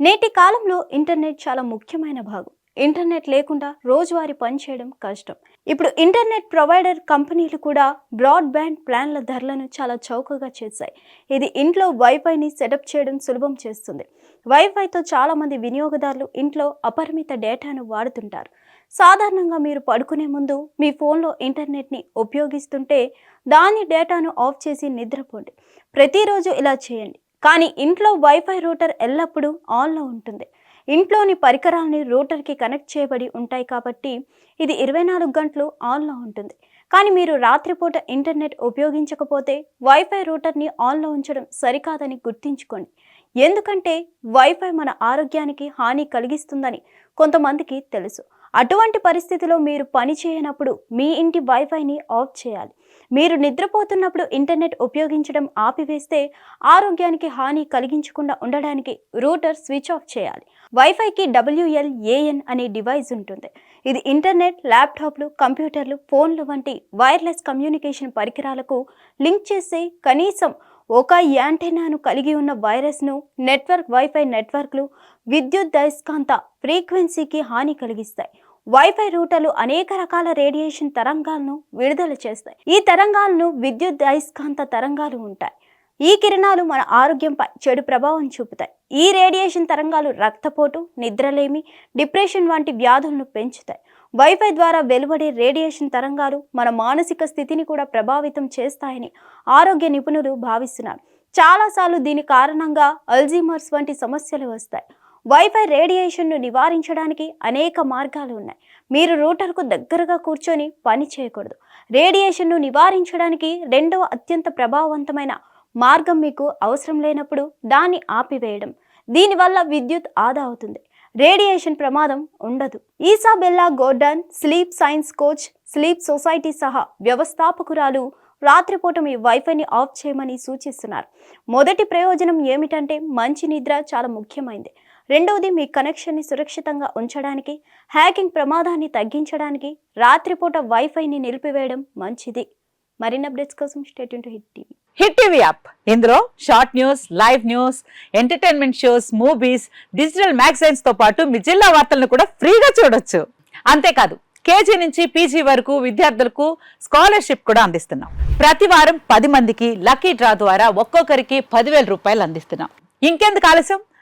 నేటి కాలంలో ఇంటర్నెట్ చాలా ముఖ్యమైన భాగం. ఇంటర్నెట్ లేకుండా రోజువారీ పనిచేయడం కష్టం. ఇప్పుడు ఇంటర్నెట్ ప్రొవైడర్ కంపెనీలు కూడా బ్రాడ్బ్యాండ్ ప్లాన్ల ధరలను చాలా చౌకగా చేశాయి. ఇది ఇంట్లో వైఫైని సెటప్ చేయడం సులభం చేస్తుంది. వైఫైతో చాలామంది వినియోగదారులు ఇంట్లో అపరిమిత డేటాను వాడుతుంటారు. సాధారణంగా మీరు పడుకునే ముందు మీ ఫోన్లో ఇంటర్నెట్ని ఉపయోగిస్తుంటే దాని డేటాను ఆఫ్ చేసి నిద్రపోండి. ప్రతిరోజు ఇలా చేయండి. కానీ ఇంట్లో వైఫై రూటర్ ఎల్లప్పుడూ ఆన్లో ఉంటుంది. ఇంట్లోని పరికరాల్ని రూటర్కి కనెక్ట్ చేయబడి ఉంటాయి కాబట్టి ఇది ఇరవై నాలుగు గంటలు ఆన్లో ఉంటుంది. కానీ మీరు రాత్రిపూట ఇంటర్నెట్ ఉపయోగించకపోతే వైఫై రూటర్ని ఆన్లో ఉంచడం సరికాదని గుర్తుంచుకోండి. ఎందుకంటే వైఫై మన ఆరోగ్యానికి హాని కలిగిస్తుందని కొంతమందికి తెలుసు. అటువంటి పరిస్థితిలో మీరు పని చేయనప్పుడు మీ ఇంటి వైఫైని ఆఫ్ చేయాలి. మీరు నిద్రపోతున్నప్పుడు ఇంటర్నెట్ ఉపయోగించడం ఆపివేస్తే ఆరోగ్యానికి హాని కలిగించకుండా ఉండడానికి రూటర్ స్విచ్ ఆఫ్ చేయాలి. వైఫైకి డబ్ల్యూఎల్ఏఎన్ అనే డివైస్ ఉంటుంది. ఇది ఇంటర్నెట్ ల్యాప్టాప్లు కంప్యూటర్లు ఫోన్లు వంటి వైర్లెస్ కమ్యూనికేషన్ పరికరాలకు లింక్ చేసే కనీసం ఒక యాంటెనాను కలిగి ఉన్న వైరస్ను నెట్వర్క్ వైఫై నెట్వర్క్లు విద్యుత్ దయస్కాంత ఫ్రీక్వెన్సీకి హాని కలిగిస్తాయి. వైఫై రూటర్లు అనేక రకాల రేడియేషన్ తరంగాలను విడుదల చేస్తాయి. ఈ తరంగాలను విద్యుత్ అయస్కాంత తరంగాలు ఉంటాయి. ఈ కిరణాలు మన ఆరోగ్యంపై చెడు ప్రభావం చూపుతాయి. ఈ రేడియేషన్ తరంగాలు రక్తపోటు నిద్రలేమి డిప్రెషన్ వంటి వ్యాధులను పెంచుతాయి. వైఫై ద్వారా వెలువడే రేడియేషన్ తరంగాలు మన మానసిక స్థితిని కూడా ప్రభావితం చేస్తాయని ఆరోగ్య నిపుణులు భావిస్తున్నారు. చాలాసార్లు దీని కారణంగా అల్జీమర్స్ వంటి సమస్యలు వస్తాయి. వైఫై రేడియేషన్ను నివారించడానికి అనేక మార్గాలు ఉన్నాయి. మీరు రూటర్కు దగ్గరగా కూర్చొని పని చేయకూడదు. రేడియేషన్ను నివారించడానికి రెండవ అత్యంత ప్రభావవంతమైన మార్గం మీకు అవసరం లేనప్పుడు దాన్ని ఆపివేయడం. దీనివల్ల విద్యుత్ ఆదా అవుతుంది. రేడియేషన్ ప్రమాదం ఉండదు. Isabella Gordon sleep science coach sleep society సహా వ్యవస్థాపకురాలు రాత్రిపూట మీ వైఫైని ఆఫ్ చేయమని సూచిస్తున్నారు. మొదటి ప్రయోజనం ఏమిటంటే మంచి నిద్ర చాలా ముఖ్యమైనది రెండవది మీ కనెక్షన్ని సురక్షితంగా ఉంచడానికి హ్యాకింగ్ ప్రమాదాన్ని తగ్గించడానికి రాత్రిపూట వైఫైని నిలిపివేయడం మంచిది. మరిన్ని అప్డేట్స్ కోసం state to hit TV hit TV app ఇందులో short news live news entertainment shows movies digital మ్యాగజైన్స్తో పాటు మీ జిల్లా వార్తలను కూడా ఫ్రీగా చూడొచ్చు. అంతేకాదు కేజీ నుంచి పీజీ వరకు విద్యార్థులకు స్కాలర్షిప్ కూడా అందిస్తున్నాం. ప్రతి వారం పది మందికి లక్కీ డ్రా ద్వారా ఒక్కొక్కరికి పదివేల రూపాయలు అందిస్తున్నాం. ఇంకెందుకు ఆలస్యం?